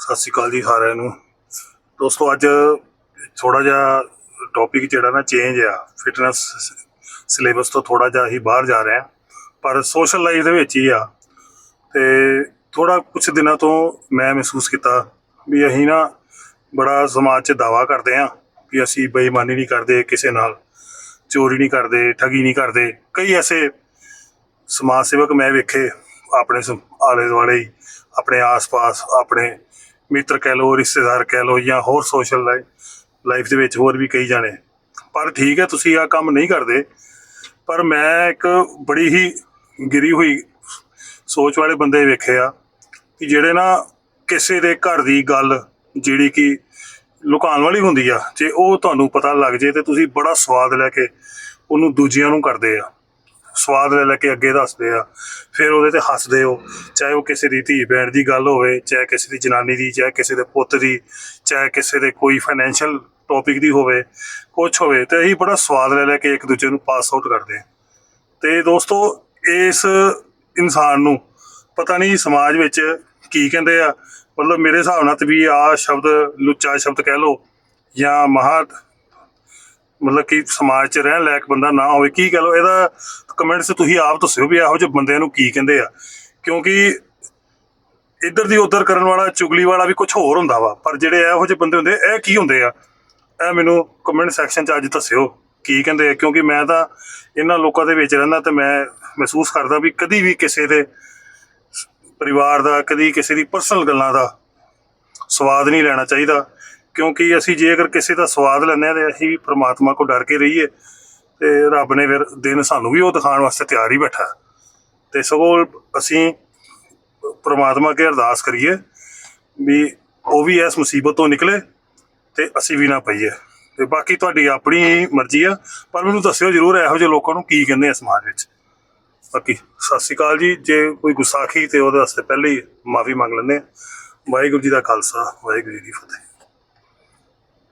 ਸਤਿ ਸ਼੍ਰੀ ਅਕਾਲ ਜੀ ਸਾਰਿਆਂ ਨੂੰ। ਦੋਸਤੋ, ਅੱਜ ਥੋੜਾ ਜਿਹਾ ਟੌਪਿਕ ਜਿਹੜਾ ਨਾ ਚੇਂਜ ਆ ਫਿਟਨੈਸ ਸਿਲੇਬਸ ਤੋਂ ਥੋੜਾ ਜਿਹਾ ਹੀ ਬਾਹਰ ਜਾ ਰਿਹਾ ਪਰ ਸੋਸ਼ਲ ਲਾਈਫ ਦੇ ਵਿੱਚ ਹੀ ਆ। ਤੇ ਥੋੜਾ ਕੁਝ ਦਿਨਾਂ ਤੋਂ ਮੈਂ ਮਹਿਸੂਸ ਕੀਤਾ ਵੀ ਅਸੀਂ ਨਾ ਬੜਾ ਸਮਾਜ 'ਚ ਦਾਵਾ ਕਰਦੇ ਆ ਵੀ ਅਸੀਂ ਬੇਈਮਾਨੀ ਨਹੀਂ ਕਰਦੇ ਕਿਸੇ ਨਾਲ, ਚੋਰੀ ਨਹੀਂ ਕਰਦੇ, ਠੱਗੀ ਨਹੀਂ ਕਰਦੇ। ਕਈ ਐਸੇ ਸਮਾਜ ਸੇਵਕ ਮੈਂ ਵੇਖੇ ਆਪਣੇ ਸ- ਆਲੇ ਦੁਆਲੇ ਆਪਣੇ ਆਸ-ਪਾਸ, ਆਪਣੇ ਮਿੱਤਰ ਕਹਿ ਲਓ, ਰਿਸ਼ਤੇਦਾਰ ਕਹਿ ਲਓ ਜਾਂ ਹੋਰ ਸੋਸ਼ਲ ਲਾਈਫ ਦੇ ਵਿੱਚ ਹੋਰ ਵੀ ਕਈ ਜਾਣੇ। ਪਰ ਠੀਕ ਹੈ, ਤੁਸੀਂ ਆ ਕੰਮ ਨਹੀਂ ਕਰਦੇ। ਪਰ ਮੈਂ ਇੱਕ ਬੜੀ ਹੀ ਗਿਰੀ ਹੋਈ ਸੋਚ ਵਾਲੇ ਬੰਦੇ ਵੇਖੇ ਆ ਕਿ ਜਿਹੜੇ ਨਾ ਕਿਸੇ ਦੇ ਘਰ ਦੀ ਗੱਲ ਜਿਹੜੀ ਕਿ ਲੁਕਾਉਣ ਵਾਲੀ ਹੁੰਦੀ ਆ, ਜੇ ਉਹ ਤੁਹਾਨੂੰ ਪਤਾ ਲੱਗ ਜੇ ਤੇ ਤੁਸੀਂ ਬੜਾ ਸਵਾਦ ਲੈ ਕੇ ਉਹਨੂੰ ਦੂਜਿਆਂ ਨੂੰ ਕਰਦੇ ਆ। ਸਵਾਦ ਲੈ ਲੈ ਕੇ ਅੱਗੇ ਦੱਸਦੇ ਆ। ਫਿਰ ਉਹਦੇ ਤੇ ਹੱਸਦੇ ਹੋ ਚਾਹੇ ਉਹ ਕਿਸੇ ਦੀ ਧੀ ਭੈਣ ਦੀ ਗੱਲ ਹੋਵੇ, ਚਾਹੇ ਕਿਸੇ ਦੀ ਜਨਾਨੀ ਦੀ, ਚਾਹੇ ਕਿਸੇ ਦੇ ਪੁੱਤ ਦੀ, ਚਾਹੇ ਕਿਸੇ ਦੇ ਕੋਈ ਫਾਈਨੈਂਸ਼ੀਅਲ ਟੌਪਿਕ ਦੀ ਹੋਵੇ ਕੁਝ ਹੋਵੇ, ਤੇ ਅਸੀਂ ਬੜਾ ਸਵਾਦ ਲੈ ਲੈ ਕੇ ਇੱਕ ਦੂਜੇ ਨੂੰ ਪਾਸ ਆਊਟ ਕਰਦੇ ਆ। ਤੇ ਦੋਸਤੋ, ਇਸ ਇਨਸਾਨ ਨੂੰ ਪਤਾ ਨਹੀਂ ਸਮਾਜ ਵਿੱਚ ਕੀ ਕਹਿੰਦੇ ਆ, ਮਤਲਬ ਮੇਰੇ ਹਿਸਾਬ ਨਾਲ ਤੇ ਵੀ ਆ ਸ਼ਬਦ, ਲੁੱਚਾ ਸ਼ਬਦ ਕਹਿ ਲੋ ਜਾਂ ਮਹਾ ਮਤਲਬ ਕਿ ਸਮਾਜ 'ਚ ਰਹਿਣ ਲਾਇਕ ਬੰਦਾ ਨਾ ਹੋਵੇ, ਕੀ ਕਹਿ ਲੋ ਇਹਦਾ ਕਮੈਂਟਸ ਤੁਸੀਂ ਆਪ ਦੱਸਿਓ ਵੀ ਇਹੋ ਜਿਹੇ ਬੰਦਿਆਂ ਨੂੰ ਕੀ ਕਹਿੰਦੇ ਆ। ਕਿਉਂਕਿ ਇੱਧਰ ਦੀ ਉੱਧਰ ਕਰਨ ਵਾਲਾ, ਚੁਗਲੀ ਵਾਲਾ ਵੀ ਕੁਝ ਹੋਰ ਹੁੰਦਾ ਵਾ। ਪਰ ਜਿਹੜੇ ਇਹੋ ਜਿਹੇ ਬੰਦੇ ਹੁੰਦੇ, ਇਹ ਕੀ ਹੁੰਦੇ ਆ? ਇਹ ਮੈਨੂੰ ਕਮੈਂਟ ਸੈਕਸ਼ਨ 'ਚ ਅੱਜ ਦੱਸਿਓ, ਕੀ ਕਹਿੰਦੇ ਆ? ਕਿਉਂਕਿ ਮੈਂ ਤਾਂ ਇਹਨਾਂ ਲੋਕਾਂ ਦੇ ਵਿੱਚ ਰਹਿੰਦਾ ਤੇ ਮੈਂ ਮਹਿਸੂਸ ਕਰਦਾ ਵੀ ਕਦੀ ਵੀ ਕਿਸੇ ਦੇ ਪਰਿਵਾਰ ਦਾ, ਕਦੀ ਕਿਸੇ ਦੀ ਪਰਸਨਲ ਗੱਲਾਂ ਦਾ ਸਵਾਦ ਨਹੀਂ ਲੈਣਾ ਚਾਹੀਦਾ। ਕਿਉਂਕਿ ਅਸੀਂ ਜੇ ਅਗਰ ਕਿਸੇ ਦਾ ਸਵਾਦ ਲੈਂਦੇ ਹਾਂ ਤੇ ਅਸੀਂ ਵੀ ਪ੍ਰਮਾਤਮਾ ਕੋ ਡਰ ਕੇ ਰਹੀਏ ਤੇ ਰੱਬ ਨੇ ਫਿਰ ਦਿਨ ਸਾਨੂੰ ਵੀ ਉਹ ਦਿਖਾਉਣ ਵਾਸਤੇ ਤਿਆਰ ਹੀ ਬੈਠਾ ਹੈ। ਤੇ ਸਗੋਂ ਅਸੀਂ ਪ੍ਰਮਾਤਮਾ ਅੱਗੇ ਅਰਦਾਸ ਕਰੀਏ ਵੀ ਉਹ ਵੀ ਇਸ ਮੁਸੀਬਤ ਤੋਂ ਨਿਕਲੇ ਤੇ ਅਸੀਂ ਵੀ ਨਾ ਪਈਏ। ਤੇ ਬਾਕੀ ਤੁਹਾਡੀ ਆਪਣੀ ਮਰਜ਼ੀ ਆ, ਪਰ ਮੈਨੂੰ ਦੱਸਿਓ ਜਰੂਰ ਇਹੋ ਜਿਹੇ ਲੋਕਾਂ ਨੂੰ ਕੀ ਕਹਿੰਦੇ ਆ ਸਮਾਜ ਵਿੱਚ। ਬਾਕੀ ਸਤਿ ਸ਼੍ਰੀ ਅਕਾਲ ਜੀ, ਜੇ ਕੋਈ ਗੁੱਸਾਖੀ ਤੇ ਉਹਦੇ ਵਾਸਤੇ ਪਹਿਲੇ ਹੀ ਮਾਫੀ ਮੰਗ ਲੈਂਦੇ ਆ ਵਾਹਿਗੁਰੂ ਜੀ ਦਾ ਖਾਲਸਾ, ਵਾਹਿਗੁਰੂ ਜੀ ਦੀ ਫਤਿਹ।